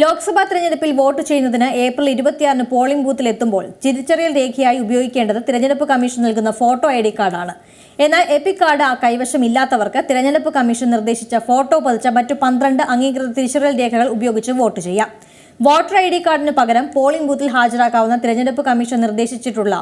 ലോക്സഭാ തെരഞ്ഞെടുപ്പിൽ വോട്ട് ചെയ്യുന്നതിന് ഏപ്രിൽ ഇരുപത്തിയാറിന് പോളിംഗ് ബൂത്തിൽ എത്തുമ്പോൾ തിരിച്ചറിയൽ രേഖയായി ഉപയോഗിക്കേണ്ടത് തിരഞ്ഞെടുപ്പ് കമ്മീഷൻ നൽകുന്ന ഫോട്ടോ ഐ ഡി കാർഡാണ്. എന്നാൽ എപ്പിക് കാർഡ് ആ കൈവശമില്ലാത്തവർക്ക് തിരഞ്ഞെടുപ്പ് കമ്മീഷൻ നിർദ്ദേശിച്ച ഫോട്ടോ പതിച്ച മറ്റു പന്ത്രണ്ട് അംഗീകൃത തിരിച്ചറിയൽ രേഖകൾ ഉപയോഗിച്ച് വോട്ട് ചെയ്യാം. വോട്ടർ ഐ ഡി കാർഡിന് പകരം പോളിംഗ് ബൂത്തിൽ ഹാജരാക്കാവുന്ന തിരഞ്ഞെടുപ്പ് കമ്മീഷൻ നിർദ്ദേശിച്ചിട്ടുള്ള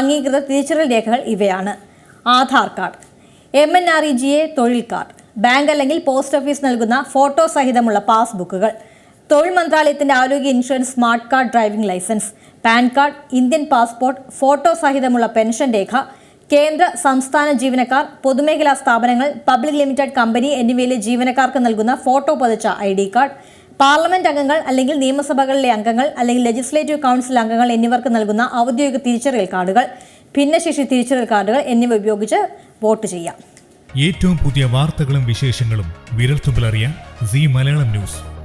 അംഗീകൃത തിരിച്ചറിയൽ രേഖകൾ ഇവയാണ്. Aadhaar card M N R E G A തൊഴിൽ കാർഡ് ബാങ്ക് അല്ലെങ്കിൽ പോസ്റ്റ് ഓഫീസ് നൽകുന്ന ഫോട്ടോ സഹിതമുള്ള പാസ്ബുക്കുകൾ തൊഴിൽ മന്ത്രാലയത്തിന്റെ ആരോഗ്യ insurance smart card driving licence PAN card Indian passport photo സഹിതമുള്ള pension രേഖ കേന്ദ്ര സംസ്ഥാന ജീവനക്കാർ പൊതുമേഖലാ സ്ഥാപനങ്ങൾ പബ്ലിക് ലിമിറ്റഡ് കമ്പനി എന്നിവയിലെ ജീവനക്കാർക്ക് നൽകുന്ന ഫോട്ടോ പതിച്ച ഐ ഡി കാർഡ് പാർലമെന്റ് അംഗങ്ങൾ അല്ലെങ്കിൽ നിയമസഭകളിലെ അംഗങ്ങൾ അല്ലെങ്കിൽ ലെജിസ്ലേറ്റീവ് കൗൺസിൽ അംഗങ്ങൾ എന്നിവർക്ക് നൽകുന്ന ഔദ്യോഗിക തിരിച്ചറിയൽ കാർഡുകൾ ഭിന്നശേഷി തിരിച്ചറിയൽ കാർഡുകൾ എന്നിവ ഉപയോഗിച്ച് വോട്ട് ചെയ്യാം. ഏറ്റവും പുതിയ വാർത്തകളും വിശേഷങ്ങളും വിരൽത്തുമ്പിലറിയാൻ സി മലയാളം ന്യൂസ്.